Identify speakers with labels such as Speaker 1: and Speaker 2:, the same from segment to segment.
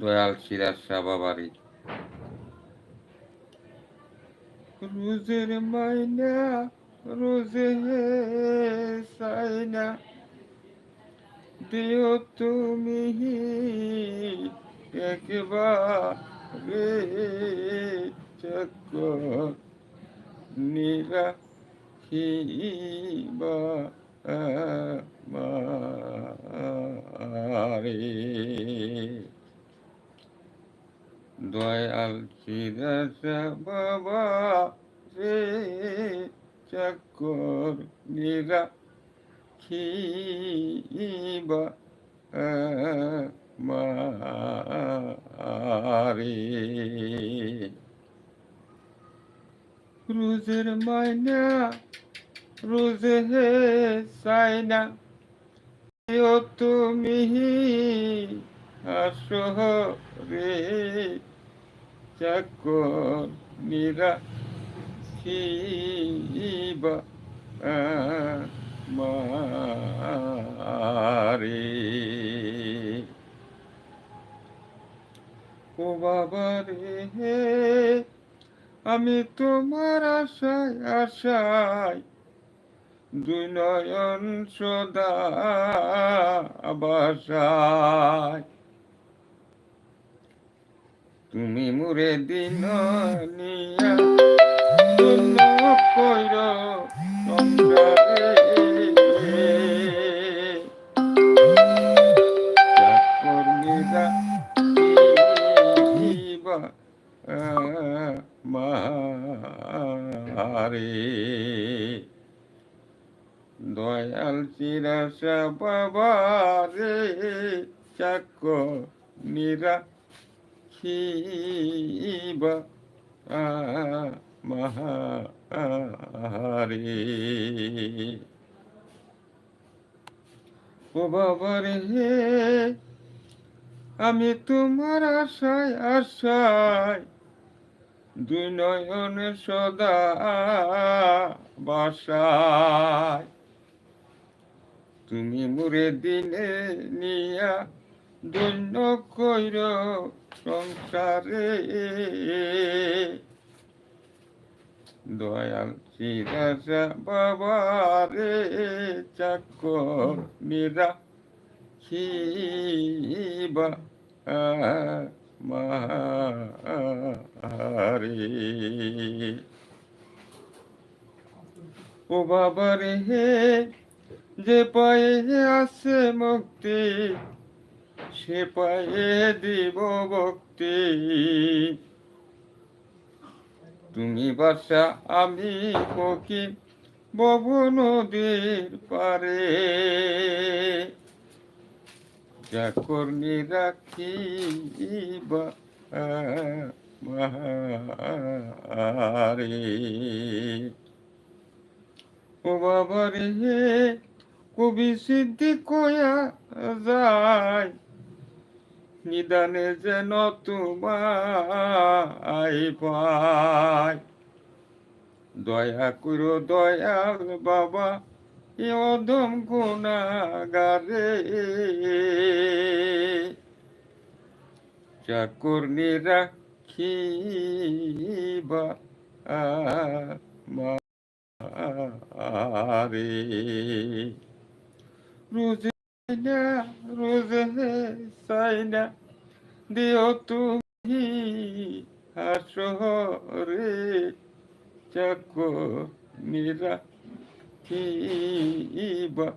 Speaker 1: দয়াল সিরাজ শাহ বাবারি রোজের মাইনা রোজে সাইনা। দিও তুমি একবারে চক্কর নিরা খিবা মারে দয়াল চিরাসা বাবা রে চক্কর নিরা খিবা মারে। রোজের মাইনা রোজে হে সাইনা তুমি আসো রে। চাকর নিরা খিবা মারে। ও বাবা রে। হে আমি তোমার আশায় আশায় দুই নয়ন সদা বাসায়। তুমি মুরে দিন নিয়া কইর সংসারে মারে দয়াল চিরাশা বাবা রে চাক নিরা মাহারে। ও বাবা রে, আমি তোমার আশায় আশায় দুই সদা বাসায়। তুমি মুরে দিনে নিয়া দৈন্য কইর সংসারে। দয়াল চিরাসা বাবা রে চাকর নিরা খিবা মারে ও বাবা রে হে, যে পায়ে আছে মুক্তি, সে পায়ে দিব ভক্তি। তুমি বাসা আমি পকি বব নদীর পারে। চাকর্নি রাখিবা মারে ও বাবা রে কবি সিদ্ধি কয়া যায়। নিদানে যেন তোমায় পায়। দয়া করো, দয়াল বাবা অদম গুণাগারে। চাকর নিরাখিবা মারে রোজে না রোজে সাইনা দিও তুমি হাসরে। চাকো নিরা কিবা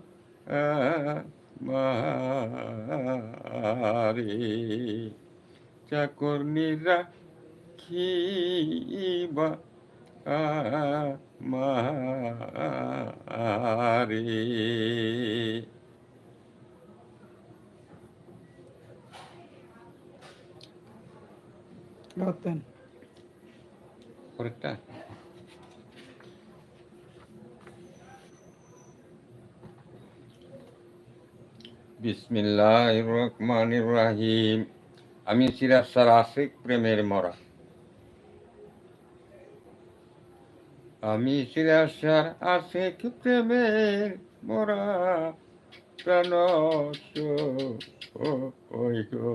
Speaker 1: মারে চাকর নিরা খিবা মারে
Speaker 2: করতেন
Speaker 1: পরেরটা। বিসমিল্লাহ রহমান রাহিম। আমি সিরাজ স্যার আশিক প্রেমের মরা। আমি শিরাশার আছে কি প্রেমের মোরা প্রাণ গো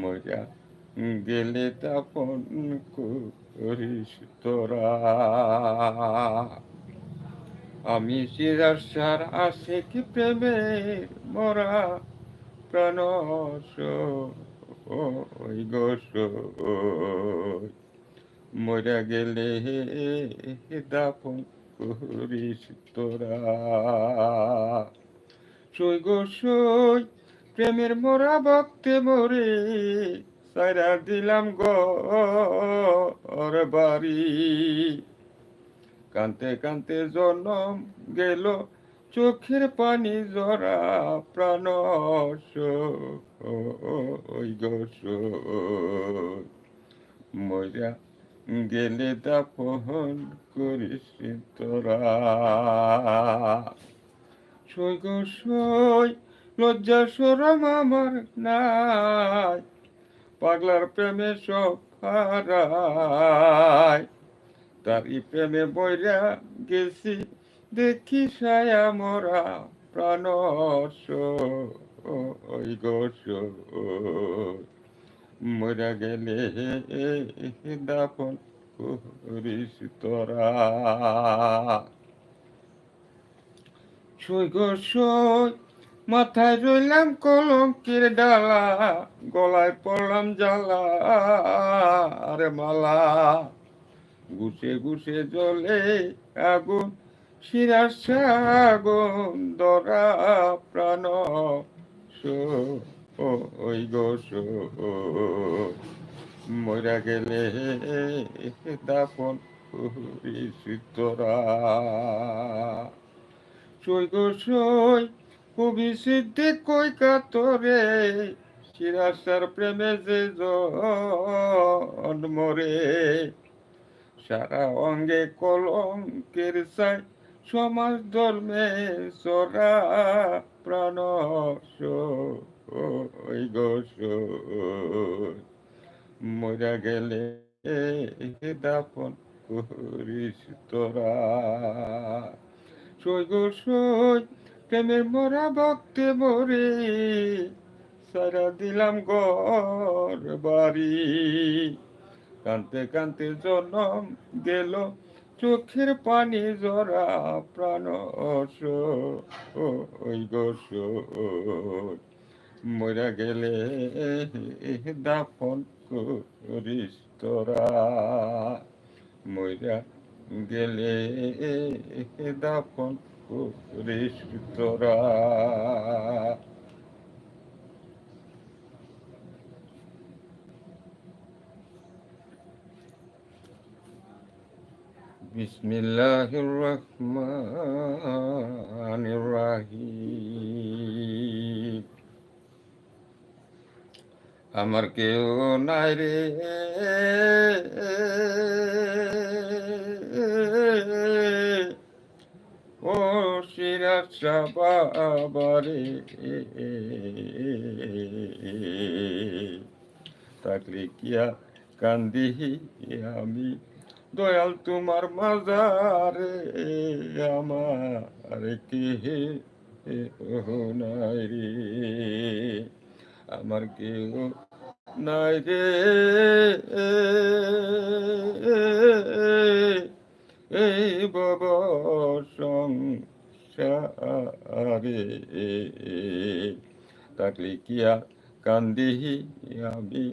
Speaker 1: মজা গেলে তাপন করিস তোরা। আমি শিরাশার আছে কি প্রেমের মোরা প্রাণ ওই গোস মরা গেলে দাপন করিস তোরা সই গো সই প্রেমের মোরা ভক্তে মরে সারা দিলাম গর বাড়ি কান্তে কান্তে জনম গেল চোখের পানি জরা প্রাণ ওই গোস মরা গেলে দাপন করিস তোরা। সই গো সই, লজ্জা সরম আমার নাই, পাগলার প্রেমে সব হারায় তারই প্রেমে বইরা গেছি, দেখি সায়া মরা প্রাণ ওই গোস মরা গেলে দাপন করিস তোরা সই গো সই মাথায় রইলাম কলঙ্কের ডালা গলায় পড়লাম জ্বালা আরে মালা গুছে ঘুষে জলে আগুন শিরার আগুন দরা প্রাণ ওই গো মরা গেলে করিস তোরা। সই গো সই, কবি সিদ্ধি কই কাতরে শিরাসার প্রেমে যে জন্মরে সারা অঙ্গে কলঙ্কের চাই সমাজ ধর্মে সরা প্রাণ ওই গোস মরা গেলে দাপন করিস তোরা। সই গো সই প্রেমের মরা ভক্তে মরে, সারা দিলাম ঘর বাড়ি। কানতে কানতে জনম গেল, চোখের পানি জরা প্রাণ ওই গোস মরা গেলে দাফন করিস তোরা। মরা গেলে দাফন করিস তোরা। বিসমিল্লাহির রহমানির রহিম। আমার কেউ নাই রে। ও শিরাশা বাবারে কিয়া কান্দি আমি? দয়াল তোমার মাজারে আমার কে নাই রে। আমার কেউ নাই রে। এই বব সংসারে থাকলে কিয়া কান্দিহি আমি?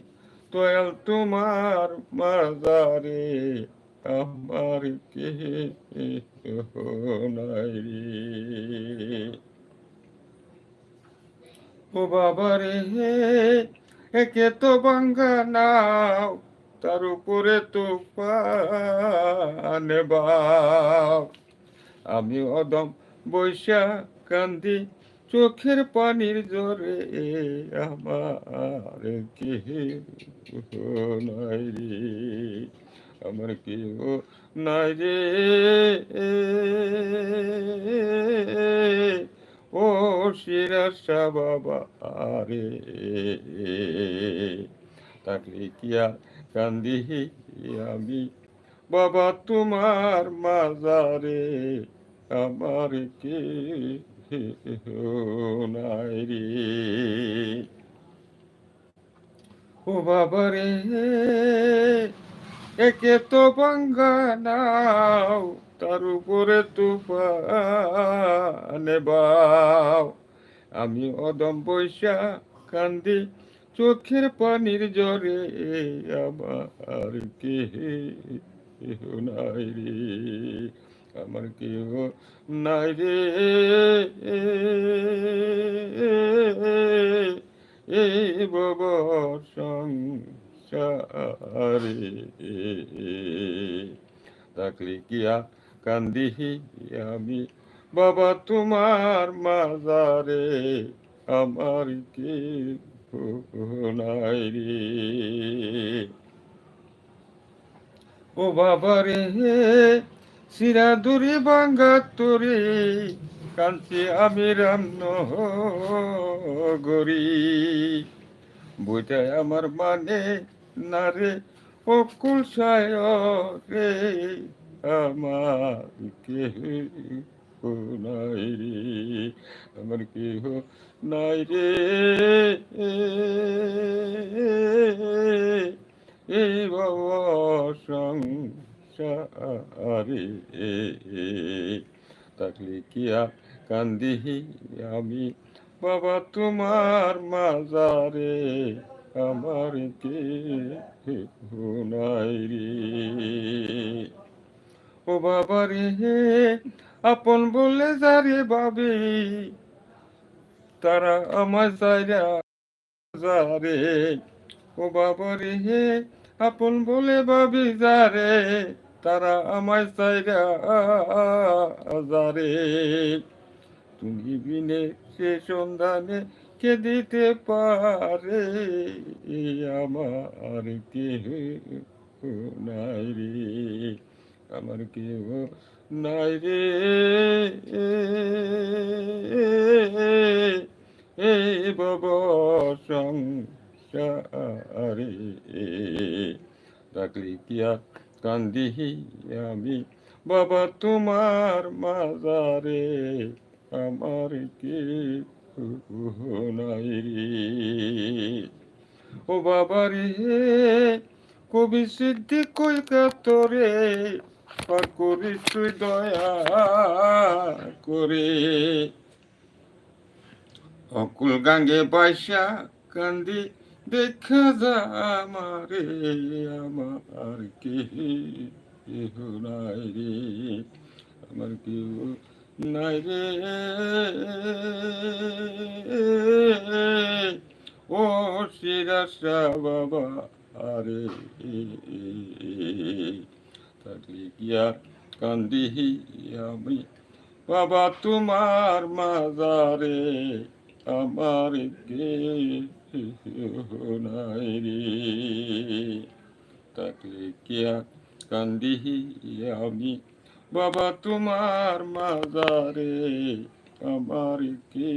Speaker 1: দয়াল তোমার মাজারে আমার কে নাই রে। ও বাবা রে হে একে তো বাঙ্গা নাও, তার উপরে তো আমি অদম বৈশা কান্দি চোখের পানির জোরে, আমার কি নাই রে, আমার কেউ নাই রে। ও শিরাশা বাবা, আরে। থাকলে কি আর আমি, বাবা, তোমার মাজারে আমার কে নাই রে। ও বাবা রে, একে তো বাঙ্গা নাও তার উপরে তুফানে বাও। আমি অদম বৈশা কান্দি চোখের পানির জরে, আমার কেহ নাই রে, আমার কেহ নাই রে। এই বব সংসারে থাকলে কিয়া কান্দিহি আমি। বাবা, তোমার মাজারে আমার কে রে। ও বাবা রে সিরা দূরে বাঙ্গা তোরে কাঞ্চি আমি রান্ন গরি বইটাই আমার মানে না রে ও কুলসায় রে আমার কেহ নাই রে, আমার কেহ নাই রে। এই বাবা সংসারে থাকলে কান্দিহি আমি? বাবা তোমার মাজারে আমার কে নাই রে। ও বাবা রে আপন বলে যারে বাবে তারা আমার যাইরা যারে ও বাবা রে আপন বলে ভাবি যারে, তারা আমায় চাইরা যারে তুমি বিনে সে সন্ধানে কে দিতে পারে, আমার কেহ নাই রে। আমার কেহ নাই রে। এই বব সংসারে ডাকলি কান্দিহি আমি। বাবা, তোমার মাজারে আমার কে নাই রে। ও বাবা রে, কবি সিদ্ধি কইকাতরে আর করিস তুই দয়া করে। অকুল গাঙ্গে বাইসা কান্দি, দেখা যা আমারে, আমার কেহ নাই রে, আমার কেউ নাই রে। ও শিরাসা বাবা, আরে। থাকলে গিয়া কান্দিহি আমি বাবা তোমার মাজারে আমার নাই রে থাকলে কিয়া কান্দিহি আমি বাবা তোমার মাজারে আমার কে